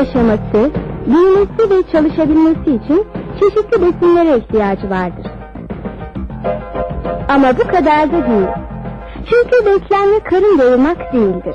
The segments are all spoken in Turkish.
Yaşaması, büyümesi ve çalışabilmesi için çeşitli besinlere ihtiyacı vardır. Ama bu kadar da değil. Çünkü beslenme karın doyurmak değildir.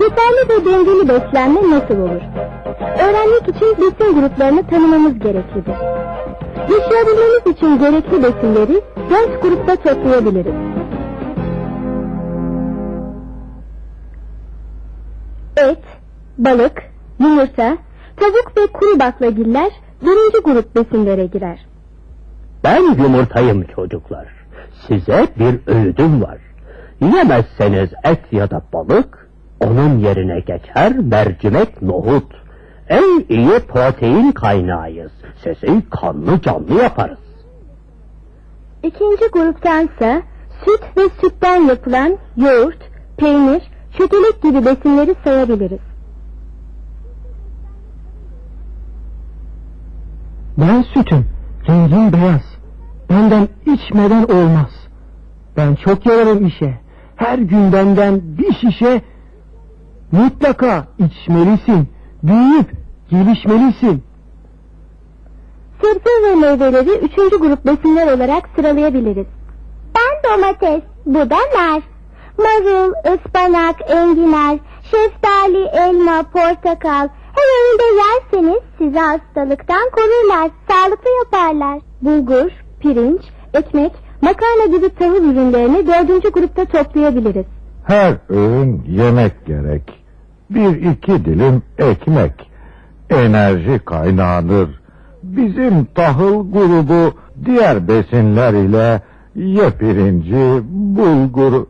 Yeterli ve dengeli beslenme nasıl olur? Öğrenmek için besin gruplarını tanımamız gereklidir. Yaşayabilmemiz için gerekli besinleri dört grupta toplayabiliriz. Et, balık, yumurta, tavuk ve kuru baklagiller birinci grup besinlere girer. Ben yumurtayım çocuklar. Size bir öğüdüm var. Yemezseniz et ya da balık, onun yerine geçer mercimek nohut. En iyi protein kaynağıyız. Sizi kanlı canlı yaparız. İkinci gruptansa süt ve sütten yapılan yoğurt, peynir, çökelek gibi besinleri sayabiliriz. Ben sütüm. Rengim beyaz. Benden içmeden olmaz. Ben çok yararım işe. Her gün benden bir şişe mutlaka içmelisin. Büyüyüp gelişmelisin. Sebze ve meyveleri üçüncü grup besinler olarak sıralayabiliriz. Ben domates, bu da nar. Marul, ıspanak, enginar, şeftali, elma, portakal. Her öğünde yerseniz sizi hastalıktan korurlar, sağlıklı yaparlar. Bulgur, pirinç, ekmek, makarna gibi tahıl ürünlerini dördüncü grupta toplayabiliriz. Her öğün yemek gerek. Bir iki dilim ekmek. Enerji kaynağıdır. Bizim tahıl grubu diğer besinler ile ye pirinci, bulgur,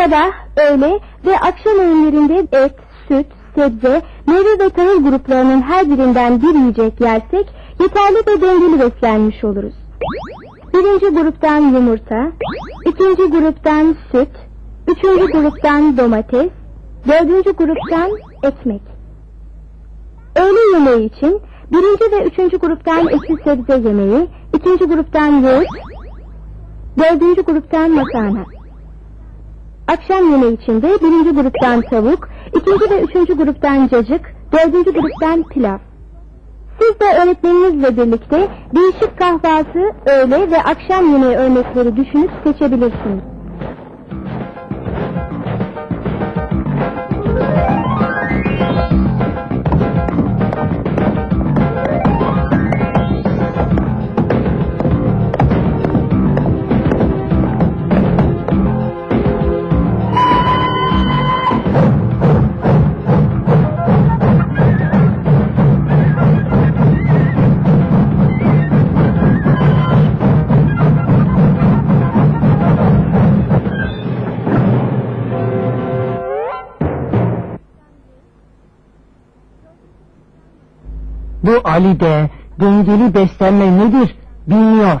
Sabah, öğle ve akşam öğünlerinde et, süt, sebze, meyve ve tahıl gruplarının her birinden bir yiyecek yersek yeterli ve dengeli beslenmiş oluruz. Birinci gruptan yumurta, ikinci gruptan süt, üçüncü gruptan domates, dördüncü gruptan ekmek. Öğle yemeği için birinci ve üçüncü gruptan etli sebze yemeği, ikinci gruptan yoğurt, dördüncü gruptan makarna. Akşam yemeği için de birinci gruptan tavuk, ikinci ve üçüncü gruptan cacık, dördüncü gruptan pilav. Siz de öğretmeninizle birlikte değişik kahvaltı, öğle ve akşam yemeği örnekleri düşünüp seçebilirsiniz. Bu Ali de dengeli beslenme nedir bilmiyor.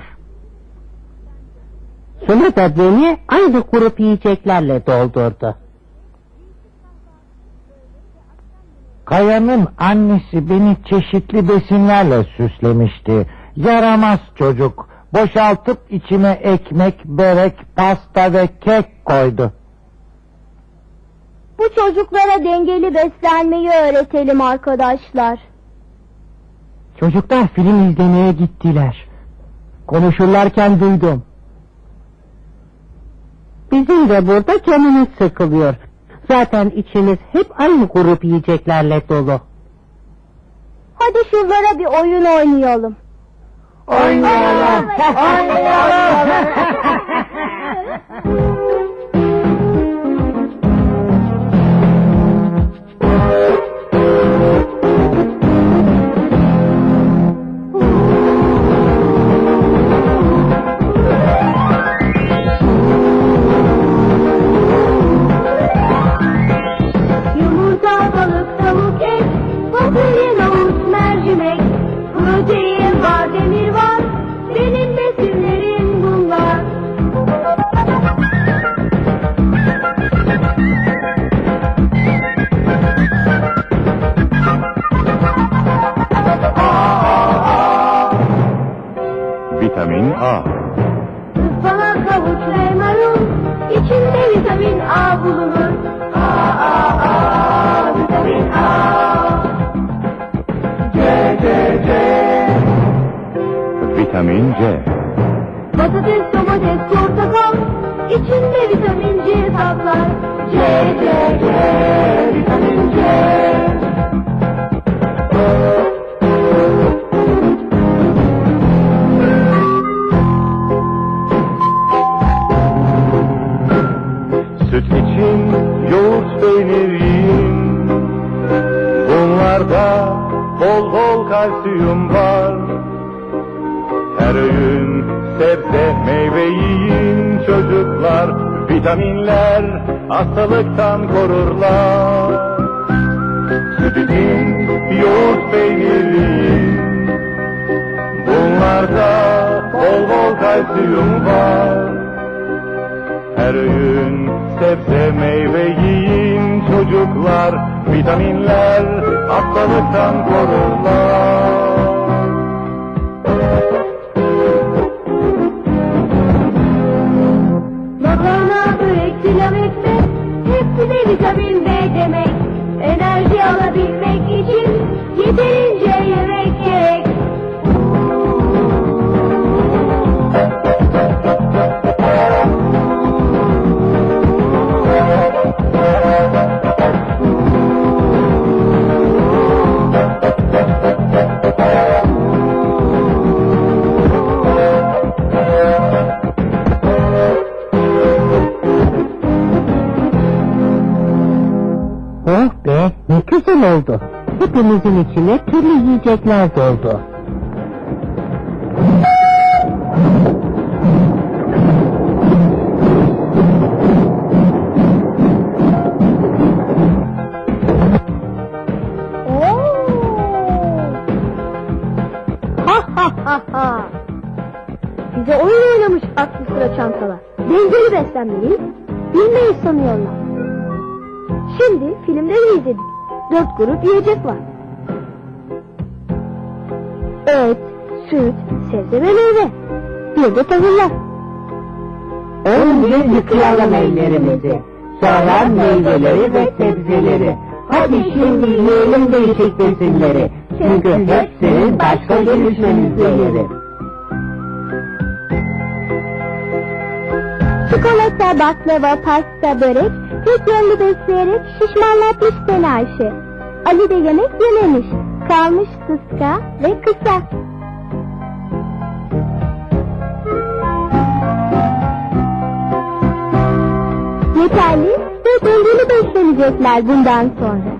Sunu da beni aynı grup yiyeceklerle doldurdu. Kaya'nın annesi beni çeşitli besinlerle süslemişti. Yaramaz çocuk. Boşaltıp içime ekmek, börek, pasta ve kek koydu. Bu çocuklara dengeli beslenmeyi öğretelim arkadaşlar. Çocuklar film izlemeye gittiler. Konuşurlarken duydum. Bizim de burada canımız sıkılıyor. Zaten içimiz hep aynı grup yiyeceklerle dolu. Hadi şunlara bir oyun oynayalım. Oynayalım, Yumurta, vitamin A. Ispana kavuç ve marul, içinde vitamin A bulunur. A, A, A, vitamin A. C, C, C. Vitamin C. Patates, domates, portakal, içinde vitamin C saplar. C, C, C, vitamin C. Oh. Süt için yoğurt peynir yiyin. Bunlarda bol bol kalsiyum var. Her öğün sebze meyve yiyin çocuklar. Vitaminler hastalıktan korurlar. Süt için yoğurt peynir yiyin. Bunlarda bol bol kalsiyum var. Her öğün sebze meyve yiyin çocuklar. Vitaminler hastalıktan korurlar Oh be ne güzel oldu. Hepimizin içine türlü yiyecekler doldu. Bize oyun oynamış aklı sıra çantalar. Dengeli beslenmeliyiz. Bilmeyiz sanıyorlar. Şimdi filmde de izledik. Dört grup yiyecek var. Et, süt, sebze ve meyve. Bir de tahıllar. Önce yıkayalım ellerimizi. Sonra meyveleri ve sebzeleri. Hadi şimdi yiyelim değişik besinleri. Çünkü hepsinin başka gelişmemizi yeri. Çikolata, baklava, pasta, börek tek yönlü besleyerek şişmanlatmış beni Ayşe. Ali de yemek yememiş. Kalmış kıska ve kısa. Yeterli ve dengeli beslenecekler bundan sonra.